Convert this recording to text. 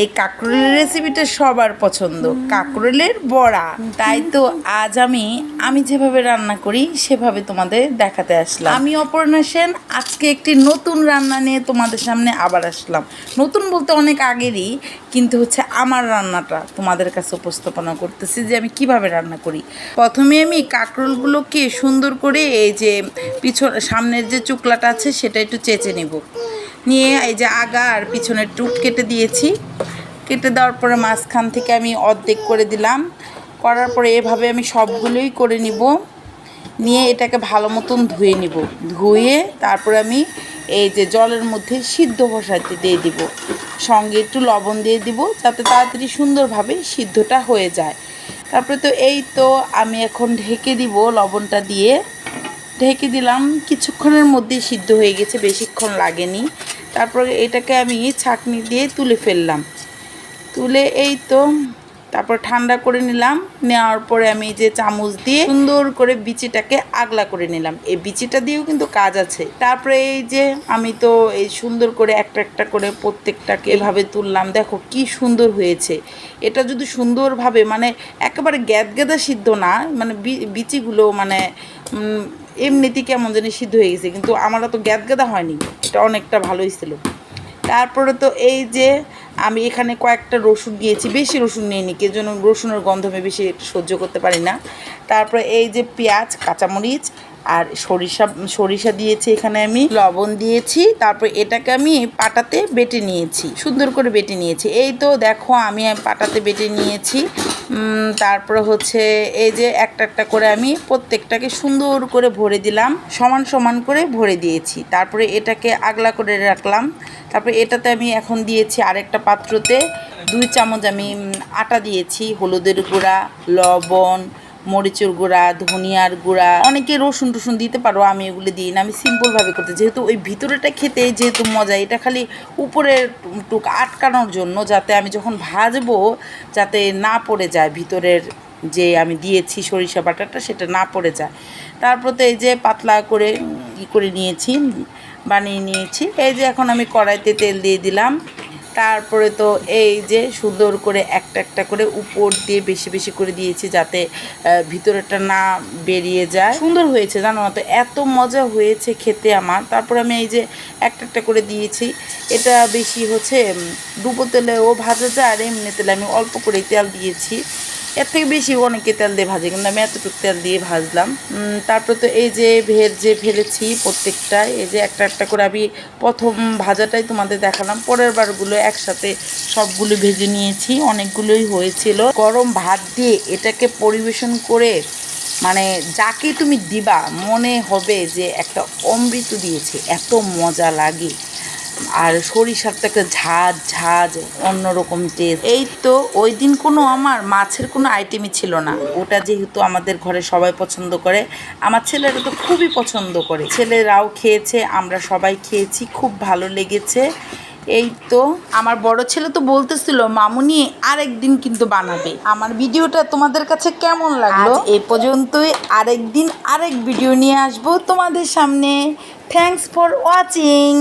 এই কাঁকরোলের রেসিপিটা সবার পছন্দ। কাঁকরোলের বড়া। তাই তো আজ আমি আমি যেভাবে রান্না করি সেভাবে তোমাদের দেখাতে আসলাম। আমি অপর্ণা সেন আজকে একটি নতুন রান্না নিয়ে তোমাদের সামনে আবার আসলাম। নতুন বলতে অনেক আগেরই কিন্তু হচ্ছে আমার রান্নাটা তোমাদের কাছে উপস্থাপনা করতেছি যে আমি কীভাবে রান্না করি। প্রথমে আমি কাঁকরোলগুলোকে সুন্দর করে এই যে পিছন সামনের যে চুকলাটা আছে সেটা একটু চেঁচে নেব। নিয়ে এই যে আগা আর পিছনের টুক কেটে দিয়েছি। কেটে দেওয়ার পরে মাঝখান থেকে আমি অর্ধেক করে দিলাম। করার পরে এভাবে আমি সবগুলোই করে নিব। নিয়ে এটাকে ভালো মতন ধুয়ে নিব। ধুয়ে তারপরে আমি এই যে জলের মধ্যে সিদ্ধ বসাতে দিয়ে দিব। সঙ্গে একটু লবণ দিয়ে দিব যাতে তাড়াতাড়ি সুন্দরভাবে সিদ্ধটা হয়ে যায়। তারপরে তো এই তো আমি এখন ঢেকে দিব লবণটা দিয়ে। ঢেকে দিলাম, কিছুক্ষণের মধ্যেই সিদ্ধ হয়ে গেছে, বেশিক্ষণ লাগেনি। তারপরে এটাকে আমি ছাঁকনি দিয়ে তুলে ফেললাম। তুলে এই তো তারপর ঠান্ডা করে নিলাম। নেওয়ার পরে আমি যে চামচ দিয়ে সুন্দর করে বিচিটাকে আগলা করে নিলাম। এই বিচিটা দিয়েও কিন্তু কাজ আছে। তারপরে এই যে আমি তো এই সুন্দর করে একটা একটা করে প্রত্যেকটাকে এভাবে তুললাম। দেখো কি সুন্দর হয়েছে। এটা যদি সুন্দরভাবে মানে একেবারে গ্যাদ গেদা সিদ্ধ না মানে বিচিগুলো মানে উম, এমনিতেই কেমন জানি সিদ্ধ হয়ে গেছে। কিন্তু আমার তো গ্যাদ গেদা হয়নি। এটা অনেকটা ভালোই ছিল। তারপরে তো এই যে আমি এখানে কয়েকটা রসুন দিয়েছি, বেশি রসুন নিয়ে নিই কে জন্য রসুনের গন্ধ আমি বেশি সহ্য করতে পারি না। তারপরে এই যে পেঁয়াজ, কাঁচামরিচ আর সরিষা সরিষা দিয়েছি এখানে আমি, লবণ দিয়েছি, তারপর এটাকে আমি পাটাতে বেটে নিয়েছি, সুন্দর করে বেটে নিয়েছি। এই তো দেখো আমি পাটাতে বেটে নিয়েছি তারপরে হচ্ছে এই যে একটা একটা করে আমি প্রত্যেকটাকে সুন্দর করে ভরে দিলাম, সমান সমান করে ভরে দিয়েছি। তারপরে এটাকে আগলা করে রাখলাম, তারপরে এটাতে আমি এখন দিয়েছি আরেকটা পাত্রতে, দুই চামচ আমি আটা দিয়েছি, হলুদের গুঁড়া, লবণ মরিচের গুঁড়া, ধনিয়ার গুঁড়া, অনেকে রসুন টসুন দিতে পারো, আমি এগুলো দিই না, আমি সিম্পলভাবে করতে, যেহেতু ওই ভিতরেটা খেতে যেহেতু মজা, এটা খালি উপরের টুক আটকানোর জন্য যাতে আমি যখন ভাজবো, যাতে না পড়ে যায় ভিতরের যে আমি দিয়েছি সরিষা বাটাটা, সেটা না পড়ে যায়। তারপর তো এই যে পাতলা করে ই করে নিয়েছি, বানিয়ে নিয়েছি, এই যে এখন আমি কড়াইতে তেল দিয়ে দিলাম। তারপরে তো এই যে সুন্দর করে একটা একটা করে উপর দিয়ে বেশি বেশি করে দিয়েছি যাতে ভিতরেটা না বেরিয়ে যায়। সুন্দর হয়েছে, জানো না তো? এত মজা হয়েছে খেতে আমার। তারপর আমি এই যে একটা একটা করে দিয়েছি। এটা বেশি হচ্ছে ডুবো তেলেও ভাজা যায় আর এমনি তেলে আমি অল্প করে তেল দিয়েছি। এর থেকে বেশি অনেকে তেল দিয়ে ভাজে, কিন্তু আমি এতটুকু তেল দিয়ে ভাজলাম। তারপর তো এই যে ভেজ যে ফেলেছি প্রত্যেকটাই এই যে একটা একটা করে আমি প্রথম ভাজাটাই তোমাদের দেখালাম, পরের বারগুলো একসাথে সবগুলো ভেজে নিয়েছি, অনেকগুলোই হয়েছিল। গরম ভাত দিয়ে এটাকে পরিবেশন করে মানে যাকে তুমি দিবা, মনে হবে যে একটা অমৃত দিয়েছে, এত মজা লাগে। আর সরিষার তো একটা ঝাঁজ ঝাঁজ, অন্যরকম টেস্ট এই তো, ওই দিন কোনো আমার মাছের কোনো আইটেমই ছিল না। ওটা যেহেতু আমাদের ঘরে সবাই পছন্দ করে, আমার ছেলেরা তো খুবই পছন্দ করে। ছেলেরাও খেয়েছে, আমরা সবাই খেয়েছি, খুব ভালো লেগেছে। এই তো, আমার বড় ছেলে তো বলতেছিল, মামুনি, আরেকদিন কিন্তু বানাবে। আমার ভিডিওটা তোমাদের কাছে কেমন লাগল? এ পর্যন্তই। আরেকদিন আরেক ভিডিও নিয়ে আসব তোমাদের সামনে। Thanks for watching